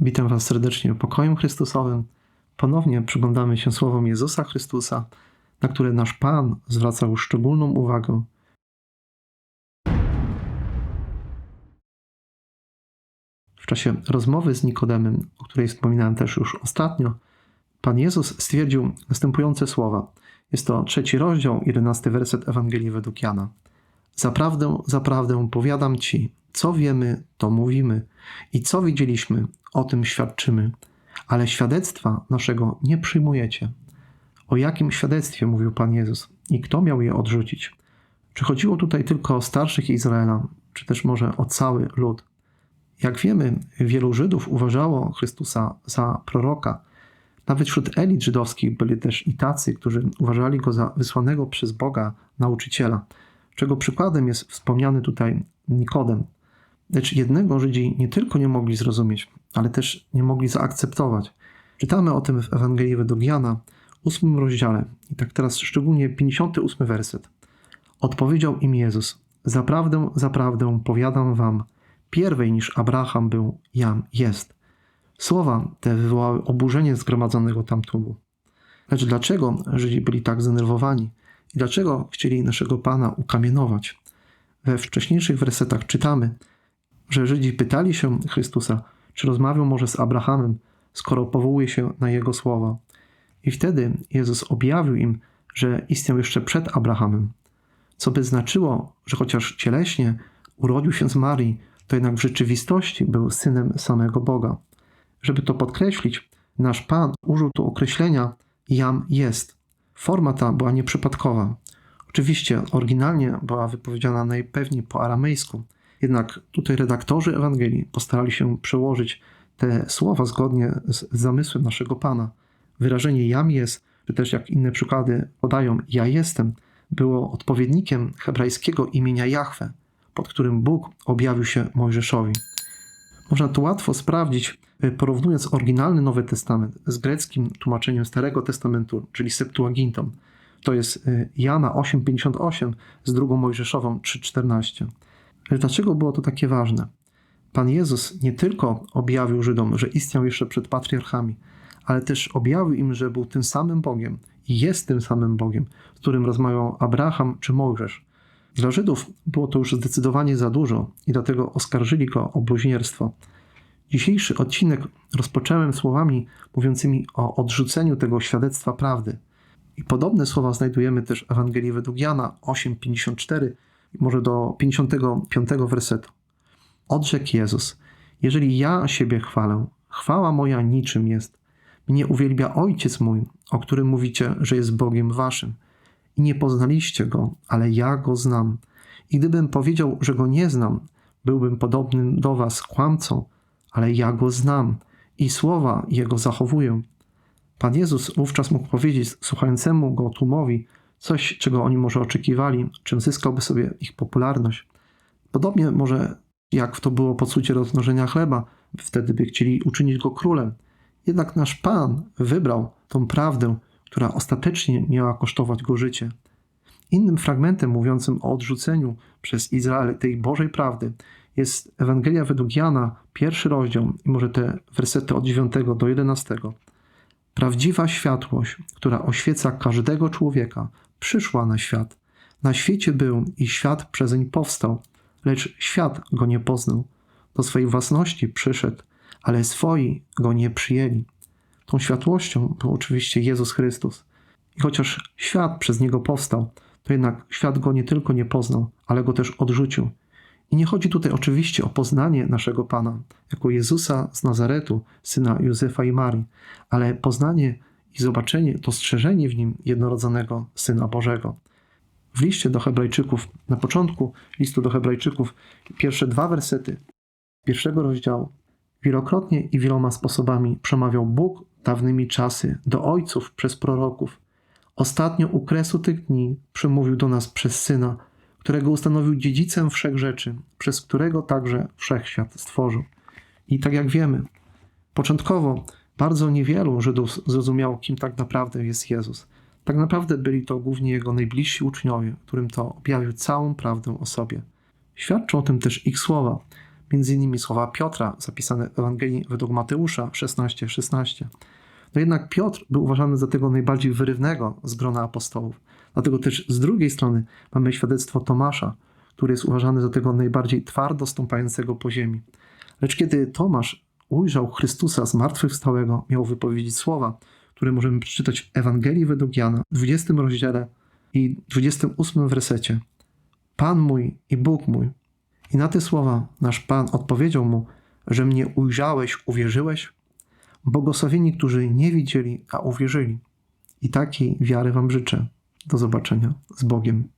Witam Was serdecznie pokojem Chrystusowym. Ponownie przyglądamy się słowom Jezusa Chrystusa, na które nasz Pan zwracał szczególną uwagę. W czasie rozmowy z Nikodemem, o której wspominałem też już ostatnio, Pan Jezus stwierdził następujące słowa. Jest to trzeci rozdział, jedenasty werset Ewangelii według Jana. Zaprawdę, zaprawdę powiadam Ci, co wiemy, to mówimy i co widzieliśmy, o tym świadczymy, ale świadectwa naszego nie przyjmujecie. O jakim świadectwie mówił Pan Jezus i kto miał je odrzucić? Czy chodziło tutaj tylko o starszych Izraela, czy też może o cały lud? Jak wiemy, wielu Żydów uważało Chrystusa za proroka. Nawet wśród elit żydowskich byli też i tacy, którzy uważali go za wysłanego przez Boga nauczyciela, czego przykładem jest wspomniany tutaj Nikodem. Lecz jednego Żydzi nie tylko nie mogli zrozumieć, ale też nie mogli zaakceptować. Czytamy o tym w Ewangelii według Jana, ósmym rozdziale. I tak teraz szczególnie 58 werset. Odpowiedział im Jezus: Zaprawdę, zaprawdę powiadam wam, pierwej niż Abraham był, jam jest. Słowa te wywołały oburzenie zgromadzonego tam tłumu. Lecz dlaczego Żydzi byli tak zdenerwowani dlaczego chcieli naszego Pana ukamienować? We wcześniejszych wersetach czytamy, że Żydzi pytali się Chrystusa, czy rozmawiał może z Abrahamem, skoro powołuje się na jego słowa. I wtedy Jezus objawił im, że istniał jeszcze przed Abrahamem, co by znaczyło, że chociaż cieleśnie urodził się z Marii, to jednak w rzeczywistości był synem samego Boga. Żeby to podkreślić, nasz Pan użył tu określenia jam jest. Forma ta była nieprzypadkowa. Oczywiście oryginalnie była wypowiedziana najpewniej po aramejsku, jednak tutaj redaktorzy Ewangelii postarali się przełożyć te słowa zgodnie z zamysłem naszego Pana. Wyrażenie jam jest, czy też jak inne przykłady podają ja jestem, było odpowiednikiem hebrajskiego imienia Jahwe, pod którym Bóg objawił się Mojżeszowi. Można to łatwo sprawdzić, porównując oryginalny Nowy Testament z greckim tłumaczeniem Starego Testamentu, czyli Septuagintą. To jest y, Jana 8,58 z drugą Mojżeszową 3,14. Ale dlaczego było to takie ważne? Pan Jezus nie tylko objawił Żydom, że istniał jeszcze przed patriarchami, ale też objawił im, że był tym samym Bogiem i jest tym samym Bogiem, z którym rozmawiał Abraham czy Mojżesz. Dla Żydów było to już zdecydowanie za dużo i dlatego oskarżyli go o bluźnierstwo. Dzisiejszy odcinek rozpocząłem słowami mówiącymi o odrzuceniu tego świadectwa prawdy. I podobne słowa znajdujemy też w Ewangelii według Jana 8:54 może do 55 wersetu. Odrzekł Jezus: Jeżeli ja siebie chwalę, chwała moja niczym jest. Mnie uwielbia Ojciec mój, o którym mówicie, że jest Bogiem waszym. I nie poznaliście go, ale ja go znam. I gdybym powiedział, że go nie znam, byłbym podobnym do was kłamcą, ale ja go znam i słowa jego zachowuję. Pan Jezus wówczas mógł powiedzieć słuchającemu go tłumowi, coś, czego oni może oczekiwali, czym zyskałby sobie ich popularność. Podobnie może jak to było po cucie rozmnożenia chleba, wtedy by chcieli uczynić go królem. Jednak nasz Pan wybrał tą prawdę, która ostatecznie miała kosztować go życie. Innym fragmentem mówiącym o odrzuceniu przez Izrael tej Bożej prawdy jest Ewangelia według Jana, pierwszy rozdział i może te wersety od 9 do 11. Prawdziwa światłość, która oświeca każdego człowieka, przyszła na świat. Na świecie był i świat przezeń powstał, lecz świat go nie poznał. Do swojej własności przyszedł, ale swoi go nie przyjęli. Tą światłością był oczywiście Jezus Chrystus. I chociaż świat przez niego powstał, to jednak świat go nie tylko nie poznał, ale go też odrzucił. I nie chodzi tutaj oczywiście o poznanie naszego Pana jako Jezusa z Nazaretu, syna Józefa i Marii, ale poznanie i zobaczenie, dostrzeżenie w nim jednorodzonego Syna Bożego. W liście do Hebrajczyków, na początku listu do Hebrajczyków, pierwsze dwa wersety pierwszego rozdziału. Wielokrotnie i wieloma sposobami przemawiał Bóg dawnymi czasy do ojców przez proroków. Ostatnio u kresu tych dni przemówił do nas przez Syna, którego ustanowił dziedzicem wszech rzeczy, przez którego także wszechświat stworzył. I tak jak wiemy, początkowo bardzo niewielu Żydów zrozumiało, kim tak naprawdę jest Jezus. Tak naprawdę byli to głównie jego najbliżsi uczniowie, którym to objawił całą prawdę o sobie. Świadczą o tym też ich słowa. między innymi słowa Piotra zapisane w Ewangelii według Mateusza 16:16. 16. No jednak Piotr był uważany za tego najbardziej wyrywnego z grona apostołów. Dlatego też z drugiej strony mamy świadectwo Tomasza, który jest uważany za tego najbardziej twardo stąpającego po ziemi. Lecz kiedy Tomasz ujrzał Chrystusa zmartwychwstałego, miał wypowiedzieć słowa, które możemy przeczytać w Ewangelii według Jana, w 20 rozdziale i 28 wersecie. Pan mój i Bóg mój. I na te słowa nasz Pan odpowiedział mu, że mnie ujrzałeś, uwierzyłeś? Błogosławieni, którzy nie widzieli, a uwierzyli. I takiej wiary Wam życzę. Do zobaczenia z Bogiem.